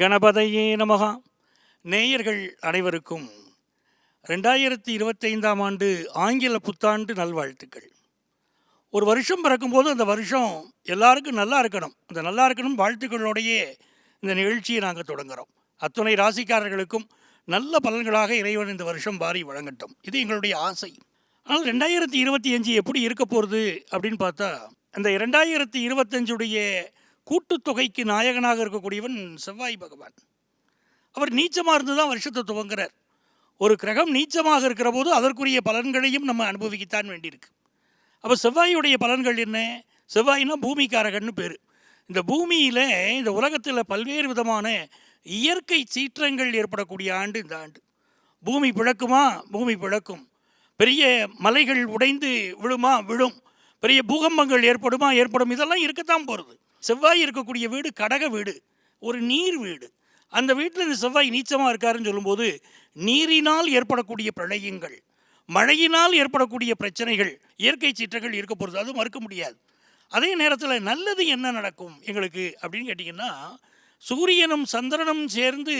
கணபதையே நமகா. நேயர்கள் அனைவருக்கும் ரெண்டாயிரத்தி இருபத்தைந்தாம் ஆண்டு ஆங்கில புத்தாண்டு நல்வாழ்த்துக்கள். ஒரு வருஷம் பிறக்கும்போது அந்த வருஷம் எல்லாருக்கும் நல்லா இருக்கணும். அந்த நல்லா இருக்கணும் வாழ்த்துக்களோடையே இந்த நிகழ்ச்சியை நாங்கள் தொடங்குறோம். அத்துணை ராசிக்காரர்களுக்கும் நல்ல பலன்களாக இறைவன் இந்த வருஷம் பாரி வழங்கட்டும். இது எங்களுடைய ஆசை. ஆனால் ரெண்டாயிரத்தி இருபத்தி அஞ்சு எப்படி இருக்க போகிறது அப்படின்னு பார்த்தா அந்த ரெண்டாயிரத்தி இருபத்தஞ்சுடைய கூட்டுத்தொகைக்கு நாயகனாக இருக்கக்கூடியவன் செவ்வாய் பகவான். அவர் நீச்சமாக இருந்து தான் வருஷத்தை துவங்குறார். ஒரு கிரகம் நீச்சமாக இருக்கிற போது அதற்குரிய பலன்களையும் நம்ம அனுபவிக்கத்தான் வேண்டியிருக்கு. அப்போ செவ்வாயுடைய பலன்கள் என்ன? செவ்வாயினா பூமிக்காரகன்னு பேர். இந்த பூமியில் இந்த உலகத்தில் பல்வேறு விதமான இயற்கை சீற்றங்கள் ஏற்படக்கூடிய ஆண்டு இந்த ஆண்டு. பூமி பிழக்குமா பூமி பிழக்கும் பெரிய மலைகள் உடைந்து விழுமா? விழும். பெரிய பூகம்பங்கள் ஏற்படுமா? ஏற்படும். இதெல்லாம் இருக்கத்தான் போகிறது செவ்வாய் இருக்கக்கூடிய வீடு கடக வீடு ஒரு நீர் வீடு. அந்த வீட்டில் இந்த செவ்வாய் நீச்சமாக இருக்காருன்னு சொல்லும்போது நீரினால் ஏற்படக்கூடிய பிரளயங்கள் மழையினால் ஏற்படக்கூடிய பிரச்சனைகள் இயற்கை சீற்றங்கள் இருக்க போகிறது அது மறுக்க முடியாது. அதே நேரத்தில் நல்லது என்ன நடக்கும் எங்களுக்கு அப்படின்னு கேட்டிங்கன்னா சூரியனும் சந்திரனும் சேர்ந்து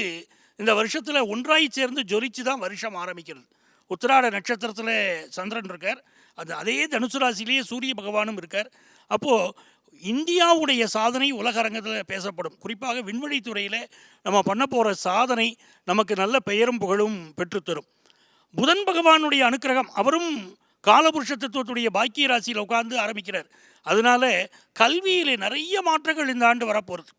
இந்த வருஷத்தில் ஒன்றாய் சேர்ந்து ஜொலிச்சு தான் வருஷம் ஆரம்பிக்கிறது. உத்திராட நட்சத்திரத்தில் சந்திரன் இருக்கார் அது அதே தனுசு ராசிலேயே சூரிய பகவானும் இருக்கார். அப்போது இந்தியாவுடைய சாதனை உலக அரங்கத்தில் பேசப்படும். குறிப்பாக விண்வெளித்துறையில் நம்ம பண்ண போகிற சாதனை நமக்கு நல்ல பெயரும் புகழும் பெற்றுத்தரும் புதன் பகவானுடைய அனுக்கிரகம் அவரும் காலபுருஷ தத்துவத்துடைய பாக்கிய ராசியில் உட்கார்ந்து ஆரம்பிக்கிறார். அதனால கல்வியிலே நிறைய மாற்றங்கள் இந்த ஆண்டு வரப்போகிறது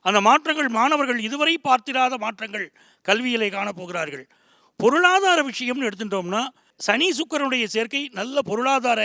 அந்த மாற்றங்கள் மாணவர்கள் இதுவரை பார்த்திராத மாற்றங்கள் கல்வியிலே காணப்போகிறார்கள். பொருளாதார விஷயம்னு எடுத்துட்டோம்னா சனி சுக்கரனுடைய சேர்க்கை நல்ல பொருளாதார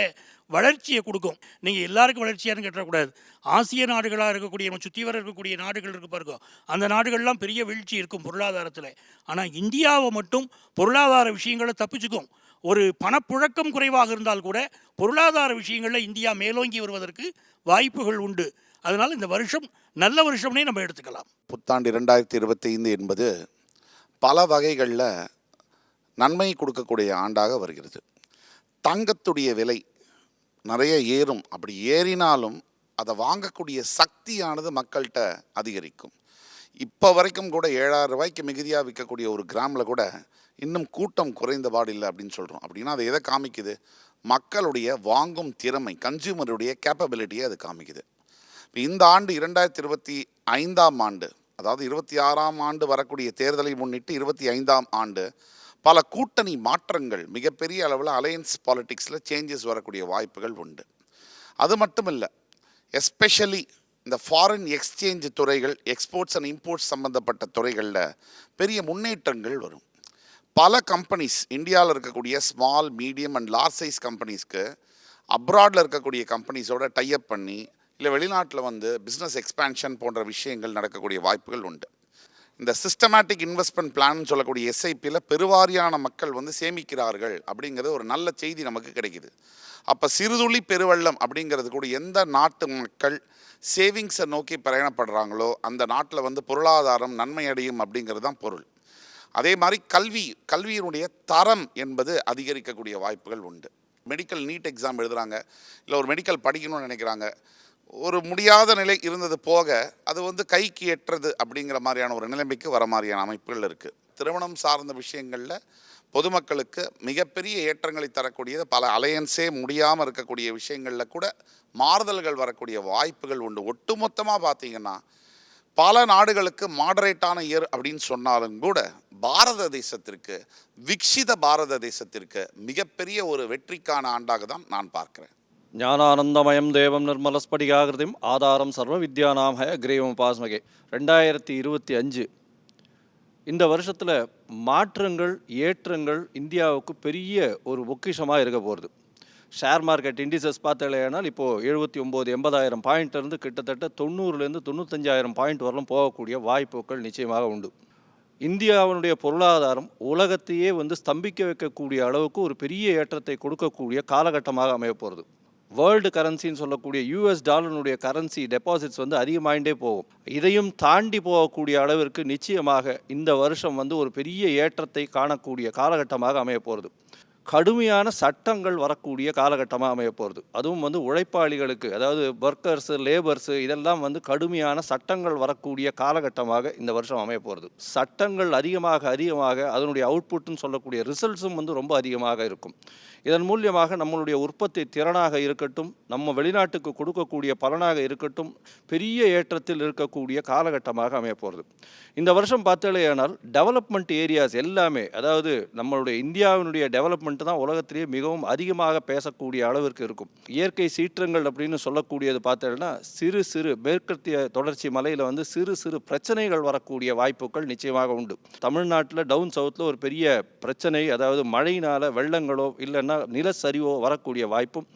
வளர்ச்சியை கொடுக்கும். நீங்கள் எல்லாருக்கும் வளர்ச்சியான்னு கேட்டக்கூடாது ஆசிய நாடுகளாக இருக்கக்கூடிய நம்ம சுற்றி வர இருக்கக்கூடிய நாடுகள் இருக்கு பாருங்க. அந்த நாடுகள்லாம் பெரிய வீழ்ச்சி இருக்கும் பொருளாதாரத்தில். ஆனால் இந்தியாவை மட்டும் பொருளாதார விஷயங்களை தப்பிச்சுக்கும். ஒரு பணப்புழக்கம் குறைவாக இருந்தால் கூட பொருளாதார விஷயங்களில் இந்தியா மேலோங்கி வருவதற்கு வாய்ப்புகள் உண்டு. அதனால் இந்த வருஷம் நல்ல வருஷம்னே நம்ம எடுத்துக்கலாம். புத்தாண்டு இரண்டாயிரத்தி இருபத்தைந்து என்பது பல வகைகளில் நன்மை கொடுக்கக்கூடிய ஆண்டாக வருகிறது. தங்கத்துடைய விலை நிறைய ஏறும். அப்படி ஏறினாலும் அதை வாங்கக்கூடிய சக்தியானது மக்கள்கிட்ட அதிகரிக்கும். இப்போ வரைக்கும் கூட ஏழாயிரம் ரூபாய்க்கு மிகுதியாக விற்கக்கூடிய ஒரு கிராமில் கூட இன்னும் கூட்டம் குறைந்த இல்லை அப்படின்னு சொல்கிறோம் அப்படின்னா அது எதை காமிக்குது? மக்களுடைய வாங்கும் திறமை கன்சியூமருடைய கேப்பபிலிட்டியை அது காமிக்குது. இப்போ இந்த ஆண்டு இரண்டாயிரத்தி இருபத்தி ஐந்தாம் ஆண்டு அதாவது இருபத்தி ஆறாம் ஆண்டு வரக்கூடிய தேர்தலை முன்னிட்டு இருபத்தி ஐந்தாம் ஆண்டு பல கூட்டணி மாற்றங்கள் மிகப்பெரிய அளவில் அலையன்ஸ் பாலிட்டிக்ஸில் சேஞ்சஸ் வரக்கூடிய வாய்ப்புகள் உண்டு. அது மட்டும் இல்லை எஸ்பெஷலி இந்த ஃபாரின் எக்ஸ்சேஞ்ச் துறைகள் எக்ஸ்போர்ட்ஸ் அண்ட் இம்போர்ட்ஸ் சம்மந்தப்பட்ட துறைகளில் பெரிய முன்னேற்றங்கள் வரும். பல கம்பெனிஸ் இந்தியாவில் இருக்கக்கூடிய small medium and large size கம்பெனிஸ்க்கு அப்ராடில் இருக்கக்கூடிய கம்பெனிஸோட டைப் பண்ணி இல்லை வெளிநாட்டில் வந்து பிஸ்னஸ் எக்ஸ்பேன்ஷன் போன்ற விஷயங்கள் நடக்கக்கூடிய வாய்ப்புகள் உண்டு. இந்த சிஸ்டமேட்டிக் இன்வெஸ்ட்மெண்ட் பிளான் சொல்லக்கூடிய எஸ்ஐபியில் பெருவாரியான மக்கள் வந்து சேமிக்கிறார்கள் அப்படிங்கிறது ஒரு நல்ல செய்தி நமக்கு கிடைக்குது. அப்போ சிறுதுளி பெருவெள்ளம் அப்படிங்கிறது கூட எந்த நாட்டு மக்கள் சேவிங்ஸை நோக்கி பயணப்படுறாங்களோ அந்த நாட்டில் வந்து பொருளாதாரம் நன்மை அடையும் அப்படிங்கிறது தான் பொருள். அதே மாதிரி கல்வி கல்வியினுடைய தரம் என்பது அதிகரிக்கக்கூடிய வாய்ப்புகள் உண்டு. மெடிக்கல் நீட் எக்ஸாம் எழுதுகிறாங்க இல்லை ஒரு மெடிக்கல் படிக்கணும்னு நினைக்கிறாங்க. ஒரு முடியாத நிலை இருந்தது போக அது வந்து கைக்கு எட்டுறது அப்படிங்கிற மாதிரியான ஒரு நிலைமைக்கு வர மாதிரியான அமைப்புகள் இருக்குது திருமணம் சார்ந்த விஷயங்களில் பொதுமக்களுக்கு மிகப்பெரிய ஏற்றங்களை தரக்கூடியது பல அலையன்ஸே முடியாமல் இருக்கக்கூடிய விஷயங்களில் கூட மாறுதல்கள் வரக்கூடிய வாய்ப்புகள் உண்டு. ஒட்டுமொத்தமாக பார்த்தீங்கன்னா பல நாடுகளுக்கு மாடரேட்டான இயர் அப்படின்னு சொன்னாலும் கூட பாரத தேசத்திற்கு விக்ஷித பாரத தேசத்திற்கு மிகப்பெரிய ஒரு வெற்றிக்கான ஆண்டாக தான் நான் பார்க்குறேன். ஞானானந்தமயம் தேவம் நிர்மலஸ்படிகாகிருதிம் ஆதாரம் சர்வ வித்யானாம் ஹய கிரீவம் பாஸ்மகே ரெண்டாயிரத்தி இருபத்தி அஞ்சு. இந்த வருஷத்தில் மாற்றங்கள் ஏற்றங்கள் இந்தியாவுக்கு பெரிய ஒரு பொக்கிஷமாக இருக்க போகிறது ஷேர் மார்க்கெட் இண்டிசஸ் பார்த்தாலேனால் இப்போது எழுபத்தி ஒம்பது எண்பதாயிரம் பாயிண்ட்லேருந்து கிட்டத்தட்ட தொண்ணூறுலேருந்து தொண்ணூத்தஞ்சாயிரம் பாயிண்ட் வரலும் போகக்கூடிய வாய்ப்புகள் நிச்சயமாக உண்டு. இந்தியாவினுடைய பொருளாதாரம் உலகத்தையே வந்து ஸ்தம்பிக்க வைக்கக்கூடிய அளவுக்கு ஒரு பெரிய ஏற்றத்தை கொடுக்கக்கூடிய காலகட்டமாக அமையப்போகிறது வேர்ல்டு கரன்சின்னு சொல்லக்கூடிய யூஎஸ் டாலருடைய கரன்சி டெபாசிட்ஸ் வந்து அதிகமாகிட்டே போகும். இதையும் தாண்டி போகக்கூடிய அளவிற்கு நிச்சயமாக இந்த வருஷம் வந்து ஒரு பெரிய ஏற்றத்தை காணக்கூடிய காலகட்டமாக அமைய போகிறது கடுமையான சட்டங்கள் வரக்கூடிய காலகட்டமாக அமைய போகிறது அதுவும் வந்து உழைப்பாளிகளுக்கு அதாவது ஒர்க்கர்ஸு லேபர்ஸு இதெல்லாம் வந்து கடுமையான சட்டங்கள் வரக்கூடிய காலகட்டமாக இந்த வருஷம் அமைய போகிறது சட்டங்கள் அதிகமாக அதிகமாக அதனுடைய அவுட்புட்னு சொல்லக்கூடிய ரிசல்ட்ஸும் வந்து ரொம்ப அதிகமாக இருக்கும். இதன் மூலியமாக நம்மளுடைய உற்பத்தி திறனாக இருக்கட்டும் நம்ம வெளிநாட்டுக்கு கொடுக்கக்கூடிய பலனாக இருக்கட்டும் பெரிய ஏற்றத்தில் இருக்கக்கூடிய காலகட்டமாக அமைய போகிறது இந்த வருஷம் பார்த்தேனால் டெவலப்மெண்ட் ஏரியாஸ் எல்லாமே அதாவது நம்மளுடைய இந்தியாவினுடைய டெவலப்மெண்ட் தான் உலகத்திலேயே மிகவும் அதிகமாக பேசக்கூடிய அளவிற்கு இருக்கும். இயற்கை சீற்றங்கள் அப்படின்னு சொல்லக்கூடியது பார்த்தீங்கன்னா சிறு சிறு மேற்கத்திய தொடர்ச்சி மலையில் வந்து சிறு சிறு பிரச்சனைகள் வரக்கூடிய வாய்ப்புகள் நிச்சயமாக உண்டு. தமிழ்நாட்டில் டவுன் சவுத்தில் ஒரு பெரிய பிரச்சனை அதாவது மழையினால் வெள்ளங்களோ இல்லைன்னா நிலச்சரிவோ வரக்கூடிய வாய்ப்பும்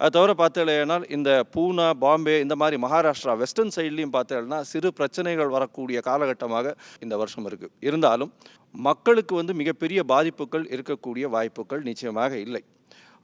அது தவிர பார்த்தேனால் இந்த பூனா பாம்பே இந்த மாதிரி மகாராஷ்டிரா வெஸ்டர்ன் சைட்லேயும் பார்த்தேன்னா சிறு பிரச்சனைகள் வரக்கூடிய காலகட்டமாக இந்த வருஷம் இருக்குது இருந்தாலும் மக்களுக்கு வந்து மிகப்பெரிய பாதிப்புகள் இருக்கக்கூடிய வாய்ப்புகள் நிச்சயமாக இல்லை.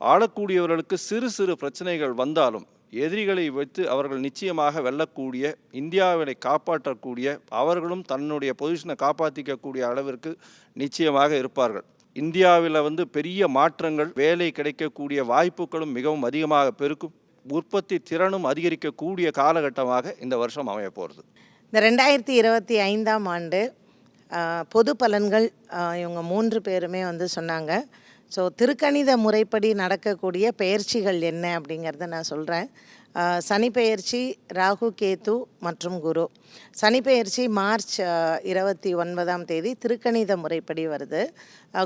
ஆளக்கூடியவர்களுக்கு சிறு சிறு பிரச்சனைகள் வந்தாலும் எதிரிகளை வைத்து அவர்கள் நிச்சயமாக வெல்லக்கூடிய இந்தியாவினை காப்பாற்றக்கூடிய அவர்களும் தன்னுடைய பொசிஷனை காப்பாற்றிக்கக்கூடிய அளவிற்கு நிச்சயமாக இருப்பார்கள். இந்தியாவில் வந்து பெரிய மாற்றங்கள் வேலை கிடைக்கக்கூடிய வாய்ப்புகளும் மிகவும் அதிகமாக பெருக்கும். உற்பத்தி திறனும் அதிகரிக்கக்கூடிய காலகட்டமாக இந்த வருஷம் அமைய போகிறது இந்த ரெண்டாயிரத்தி இருபத்தி ஐந்தாம் ஆண்டு பொது பலன்கள் இவங்க மூன்று பேருமே வந்து சொன்னாங்க. ஸோ திருக்கணித முறைப்படி நடக்கக்கூடிய பெயர்ச்சிகள் என்ன அப்படிங்கிறத நான் சொல்கிறேன் சனி பெயர்ச்சி ராகு கேத்து மற்றும் குரு. சனி பெயர்ச்சி மார்ச் இருபத்தி ஒன்பதாம் தேதி திருக்கணித முறைப்படி வருது.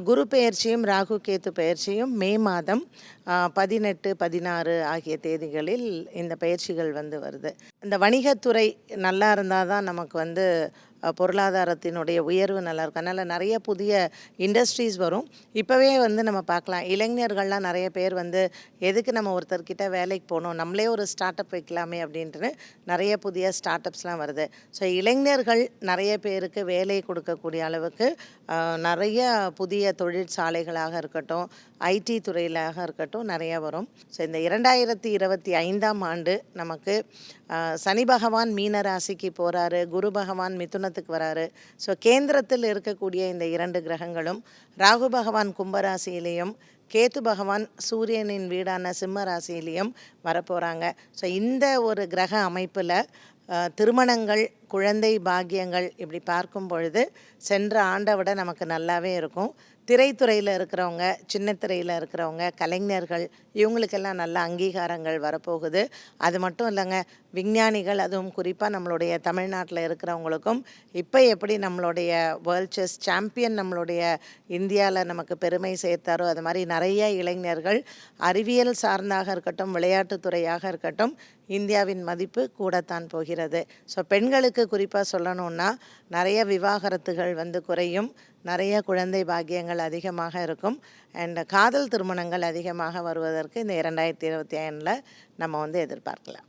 குரு பெயர்ச்சியும் ராகு கேத்து பெயர்ச்சியும் மே மாதம் பதினெட்டு பதினாறு ஆகிய தேதிகளில் இந்த பயிற்சிகள் வந்து வருது. இந்த வணிகத்துறை நல்லா இருந்தால் தான் நமக்கு வந்து பொருளாதாரத்தினுடைய உயர்வு நல்லா இருக்கும் அதனால் நிறைய புதிய இண்டஸ்ட்ரீஸ் வரும். இப்போவே வந்து நம்ம பார்க்கலாம். இளைஞர்கள்லாம் நிறைய பேர் வந்து எதுக்கு நம்ம ஒருத்தர்கிட்ட வேலைக்கு போகணும்? நம்மளே ஒரு ஸ்டார்ட் அப் வைக்கலாமே அப்படின்ட்டு நிறைய புதிய ஸ்டார்ட் அப்ஸ்லாம் வருது. ஸோ இளைஞர்கள் நிறைய பேருக்கு வேலை கொடுக்கக்கூடிய அளவுக்கு நிறைய புதிய தொழிற்சாலைகளாக இருக்கட்டும் ஐடி துறையிலாக இருக்கட்டும் நிறைய வரும். ஸோ இந்த இரண்டாயிரத்தி இருபத்தி ஐந்தாம் ஆண்டு நமக்கு சனி பகவான் மீன ராசிக்கு போகிறாரு குரு பகவான் மிதுனத்துக்கு வராரு. ஸோ கேந்திரத்தில் இருக்கக்கூடிய இந்த இரண்டு கிரகங்களும் ராகு பகவான் கும்பராசியிலையும் கேத்து பகவான் சூரியனின் வீடான சிம்ம ராசியிலையும் வரப்போகிறாங்க ஸோ இந்த ஒரு கிரக அமைப்பில் திருமணங்கள் குழந்தை பாக்கியங்கள் இப்படி பார்க்கும் பொழுது சென்ற ஆண்டை விட நமக்கு நல்லாவே இருக்கும். திரைத்துறையில் இருக்கிறவங்க சின்ன திரையில் இருக்கிறவங்க கலைஞர்கள் இவங்களுக்கெல்லாம் நல்ல அங்கீகாரங்கள் வரப்போகுது. அது மட்டும் இல்லைங்க விஞ்ஞானிகள் அதுவும் குறிப்பாக நம்மளுடைய தமிழ்நாட்டில் இருக்கிறவங்களுக்கும் இப்போ எப்படி நம்மளுடைய வேர்ல்ட் செஸ் சாம்பியன் நம்மளுடைய இந்தியாவில் நமக்கு பெருமை சேர்த்தாரோ அது மாதிரி நிறைய இளைஞர்கள் அறிவியல் சார்ந்தாக இருக்கட்டும் விளையாட்டுத்துறையாக இருக்கட்டும் இந்தியாவின் மதிப்பு கூடத்தான் போகிறது. ஸோ பெண்களுக்கு குறிப்பாக சொல்லணும்னா நிறைய விவாகரத்துகள் வந்து குறையும் நிறைய குழந்தை பாக்கியங்கள் அதிகமாக இருக்கும் அண்ட் காதல் திருமணங்கள் அதிகமாக வருவதற்கு இந்த இரண்டாயிரத்தி இருபத்தி ஐந்தில் நம்ம வந்து எதிர்பார்க்கலாம்.